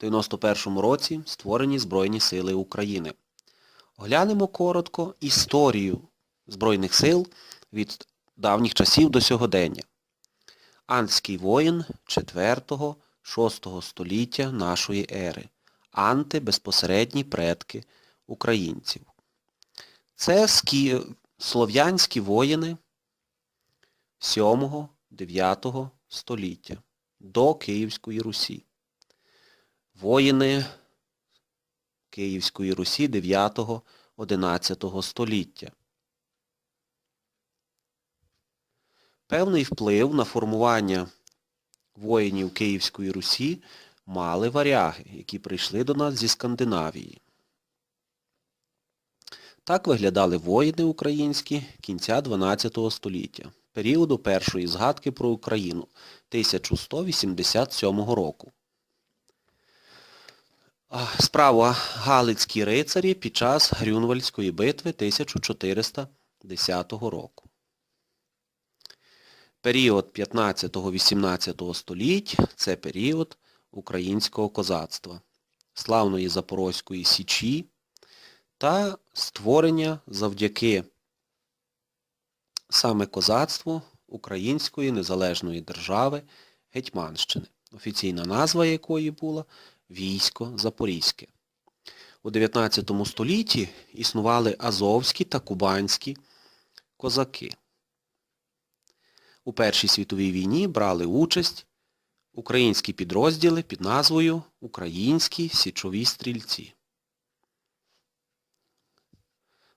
91 році створені Збройні Сили України. Оглянемо коротко історію Збройних сил від давніх часів до сьогодення. Антський воїн 4-6 століття нашої ери. Анти – безпосередні предки українців. Це скі... слов'янські воїни 7-9 століття до Київської Русі. Воїни Київської Русі 9-11 століття. Певний вплив на формування воїнів Київської Русі мали варяги, які прийшли до нас зі Скандинавії. Так виглядали воїни українські кінця 12 століття, періоду першої згадки про Україну 1187 року. Справа Галицькі рицарі під час Грюнвальдської битви 1410 року. Період 15-18 століть – це період українського козацтва, славної Запорозької Січі та створення завдяки саме козацтву Української незалежної держави Гетьманщини, офіційна назва якої була Військо Запорізьке. У 19 столітті існували азовські та кубанські козаки. У Першій світовій війні брали участь українські підрозділи під назвою Українські січові стрільці.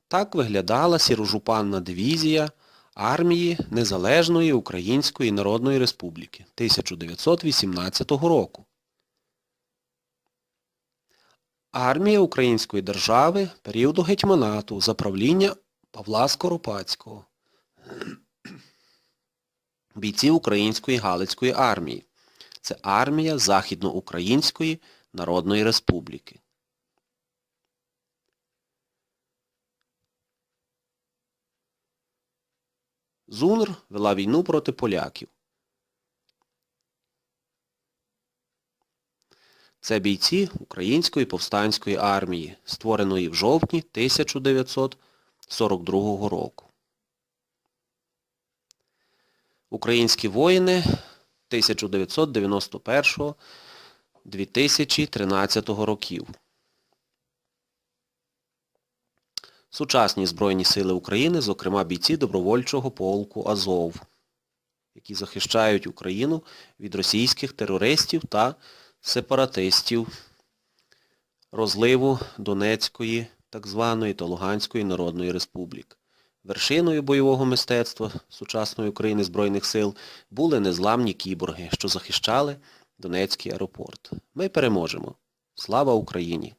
Так виглядала сірожупанна дивізія армії Незалежної Української Народної Республіки 1918 року. Армія Української держави періоду гетьманату за правління Павла Скоропадського. Бійці Української Галицької армії. Це армія Західноукраїнської Народної Республіки. ЗУНР вела війну проти поляків. Це бійці Української повстанської армії, створеної в жовтні 1942 року. Українські воїни 1991-2013 років. Сучасні Збройні Сили України, зокрема бійці добровольчого полку Азов, які захищають Україну від російських терористів та сепаратистів розливу Донецької так званої та Луганської Народної Республік. Вершиною бойового мистецтва сучасної України Збройних сил були незламні кіборги, що захищали Донецький аеропорт. Ми переможемо. Слава Україні!